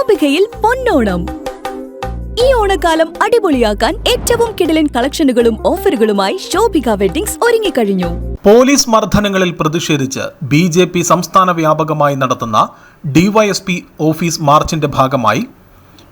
ശോഭികയിൽ പൊന്നോണം. ഈ ഓണക്കാലം അടിപൊളിയാക്കാൻ ഏറ്റവും കിടലൻ കളക്ഷനുകളും ഓഫറുകളുമായി ശോഭിക വെഡിങ്സ് ഒരുങ്ങിക്കഴിഞ്ഞു. പോലീസ് മർദ്ദനങ്ങളിൽ പ്രതിഷേധിച്ച് ബി ജെ പി സംസ്ഥാന വ്യാപകമായി നടത്തുന്ന ഡിവൈഎസ്പി ഓഫീസ് മാർച്ചിന്റെ ഭാഗമായി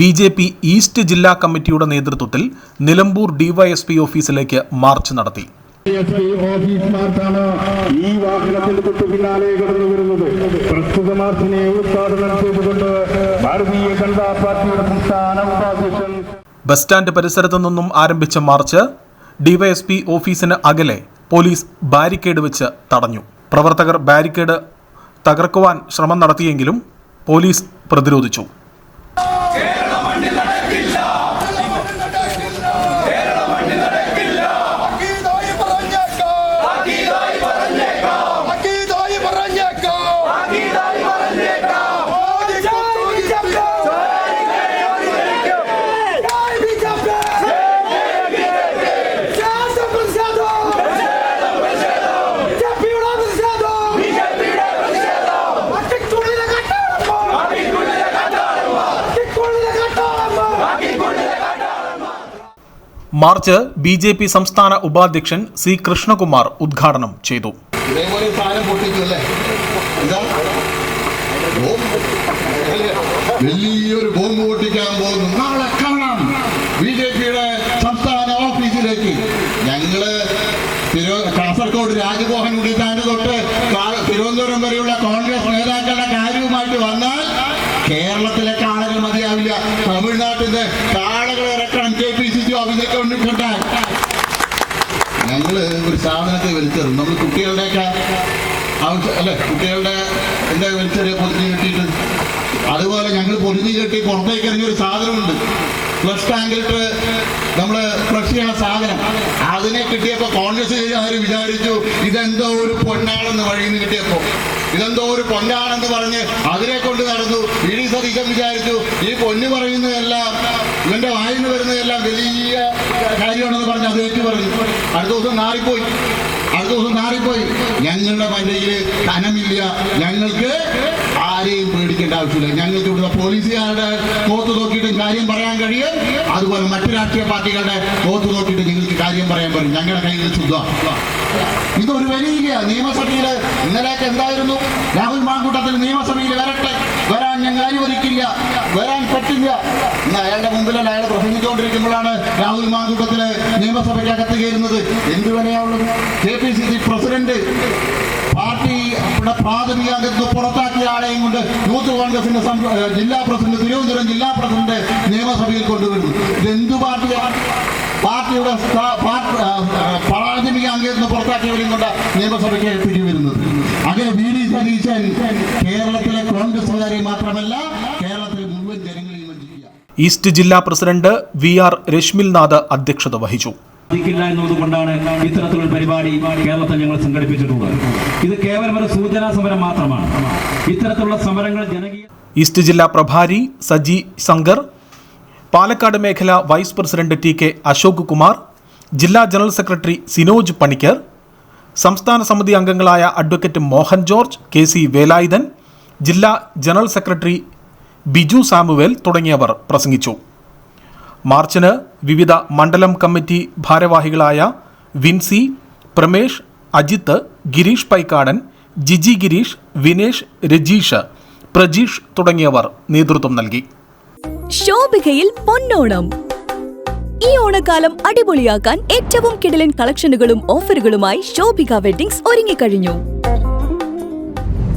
ബി ജെ പി ഈസ്റ്റ് ജില്ലാ കമ്മിറ്റിയുടെ നേതൃത്വത്തിൽ നിലമ്പൂർ ഡിവൈഎസ്പി ഓഫീസിലേക്ക് മാർച്ച് നടത്തി. എസ് ഐ ഓഫീസർമാർക്കാണ് ഈ വാഹനത്തിന്റെ തൊട്ടു പിന്നാലെ കടന്നു വരുന്നത്. പ്രസ്തുത മാർച്ചിനെ ഉദ്ഘാടനം ചെയ്തുകൊണ്ട് ഭാരതീയ ജനതാ പാർട്ടിയുടെ സംസ്ഥാന ഉപാധ്യക്ഷൻ ബസ് സ്റ്റാൻഡ് പരിസരത്തു നിന്നും ആരംഭിച്ച മാർച്ച് ഡിവൈഎസ്പി ഓഫീസിന് അകലെ പോലീസ് ബാരിക്കേഡ് വെച്ച് തടഞ്ഞു. പ്രവർത്തകർ ബാരിക്കേഡ് തകർക്കുവാൻ ശ്രമം നടത്തിയെങ്കിലും പോലീസ് പ്രതിരോധിച്ചു. മാർച്ച് ബി ജെ പി സംസ്ഥാന ഉപാധ്യക്ഷൻ സി കൃഷ്ണകുമാർ ഉദ്ഘാടനം ചെയ്തു. ഇതേപോലെ സാധനം പൊട്ടിക്കല്ലേ ഇതാ? വലിയൊരു ബോംബ് പൊട്ടിക്കാൻ പോകുന്നു. നാളെ കാണാം ബി ജെ പിയുടെ സംസ്ഥാന ഓഫീസിലേക്ക്. ഞങ്ങൾ തിരു കാസർഗോഡ് രാജ്മോഹൻ ഉണ്ണിത്താണ്ട് തൊട്ട് തിരുവനന്തപുരം വരെയുള്ള കോൺഗ്രസ് നേതാക്കളുടെ കാര്യവുമായിട്ട് വന്നാൽ കേരളത്തിലെ കാളകൾ മതിയാവില്ല. തമിഴ്നാട്ടിന്റെ കാളകൾ ഇറക്കണം കെ പി സി സി ഓഫീസിലേക്ക് കൊണ്ടിട്ടുണ്ടായി ഞങ്ങൾ ഒരു സാധനത്തെ വലിച്ചെറും നമ്മൾ കുട്ടികളുടെയൊക്കെ ആവശ്യം അല്ലെ? കുട്ടികളുടെ എന്താ വലിച്ചെറിയ പൊതിഞ്ഞ് കെട്ടിയിട്ട്? അതുപോലെ ഞങ്ങൾ പൊതിഞ്ഞ് കെട്ടി പുറത്തേക്ക് ഇറങ്ങിയ ഒരു സാധനമുണ്ട്. ഫ്ലഷ് ടാങ്കിലിട്ട് നമ്മൾ ഫ്ലഷ് ചെയ്യണ സാധനം. അതിനെ കിട്ടിയപ്പോൾ കോൺഗ്രസ് അവർ വിചാരിച്ചു ഇതെന്തോ ഒരു പൊന്നാണെന്ന് വഴിയിൽ നിന്ന് കിട്ടിയപ്പോ. ഇതെന്തോ ഒരു പൊന്നാണെന്ന് പറഞ്ഞ് അതിനെ കൊണ്ട് നടന്നു. ഇ ഡി വിചാരിച്ചു ഈ പൊന്ന് പറയുന്നതെല്ലാം ഇവന്റെ നിന്ന് വരുന്നതെല്ലാം വലിയ കാര്യമാണെന്ന് പറഞ്ഞ് അത് ഏറ്റു പറഞ്ഞു. അടുത്ത ദിവസം നാറിപ്പോയി. അടുത്ത ദിവസം നാറിപ്പോയി. ഞങ്ങളുടെ മണ്ടയിൽ ധനമില്ല. ഞങ്ങൾക്ക് ആരെയും പേടിക്കേണ്ട ആവശ്യമില്ല. ഞങ്ങൾക്ക് ഇവിടുത്തെ പോലീസുകാരുടെ കോത്ത് നോക്കിയിട്ട് കാര്യം പറയാൻ കഴിയും. അതുപോലെ മറ്റു രാഷ്ട്രീയ പാർട്ടികളുടെ കോത്ത് നോക്കിയിട്ട് നിങ്ങൾക്ക് കാര്യം പറയാൻ പറയും ഞങ്ങളുടെ കയ്യിൽ ശുദ്ധ. ഇതൊരു വലിയ നിയമസഭയിൽ ഇന്നലെയൊക്കെ എന്തായിരുന്നു? രാഹുൽ മാങ്കൂട്ടത്തിൽ നിയമസഭയിൽ വരട്ടെ. വരാൻ ഞങ്ങൾ അനുവദിക്കില്ല. വരാൻ പറ്റില്ല. അയാളുടെ രാഹുൽ മാങ്കൂട്ടത്തിൽ നിയമസഭയ്ക്കകത്ത് കയറുന്നത് എന്ത് വിലയാവുള്ളത് K P C C president party പ്രാഥമിക അംഗത്വം പുറത്താക്കിയ ആളെയും കൊണ്ട് യൂത്ത് കോൺഗ്രസിന്റെ ജില്ലാ പ്രസിഡന്റ് തിരുവനന്തപുരം ജില്ലാ പ്രസിഡന്റ് നിയമസഭയിൽ കൊണ്ടുവരുന്നു. ഇതെന്തു പാർട്ടിയാണ് പാർട്ടിയുടെ പ്രാഥമിക അംഗത്വം പുറത്താക്കിയവരെയും കൊണ്ട് നിയമസഭയ്ക്ക് പിരിവരുന്നത് അങ്ങനെ വി ഡി സതീശൻ കേരളത്തിലെ കോൺഗ്രസുകാരെ മാത്രമല്ല ഈസ്റ്റ് ജില്ലാ പ്രസിഡന്റ് വി ആർ രശ്മിൽനാഥ് അധ്യക്ഷത വഹിച്ചു. സാധിക്കില്ല എന്നതുകൊണ്ടാണ് ഇത്തരത്തിലുള്ള പരിപാടി കേരളത്തിൽ ഞങ്ങൾ സംഘടിപ്പിച്ചിട്ടുള്ളത്. ഇത് കേവലം ഒരു സൂചനാ സമരം മാത്രമാണ്. ഇത്തരത്തിലുള്ള സമരങ്ങൾ ജനകീയ ഈസ്റ്റ് ജില്ലാ പ്രഭാരി സജി ശങ്കർ പാലക്കാട് മേഖല vice president T K Ashok Kumar ജില്ലാ ജനറൽ സെക്രട്ടറി സിനോജ് പണിക്കർ സംസ്ഥാന സമിതി അംഗങ്ങളായ advocate Mohan George K C Velayudhan ജില്ലാ ജനറൽ സെക്രട്ടറി ബിജു സാമുവേൽ തുടങ്ങിയവർ പ്രസംഗിച്ചു. മാർച്ചിന് വിവിധ മണ്ഡലം കമ്മിറ്റി ഭാരവാഹികളായ വിൻസി പ്രമേഷ് അജിത്ത് ഗിരീഷ് പൈക്കാടൻ ജിജി ഗിരീഷ് വിനേഷ് രജീഷ് പ്രജീഷ് തുടങ്ങിയവർ നേതൃത്വം നൽകി. ശോഭികയിൽ പൊന്നോണം. ഈ ഓണക്കാലം അടിപൊളിയാക്കാൻ ഏറ്റവും കിടലൻ കളക്ഷനുകളും ഓഫറുകളുമായി ശോഭിക വെഡിങ്സ് ഒരുങ്ങിക്കഴിഞ്ഞു.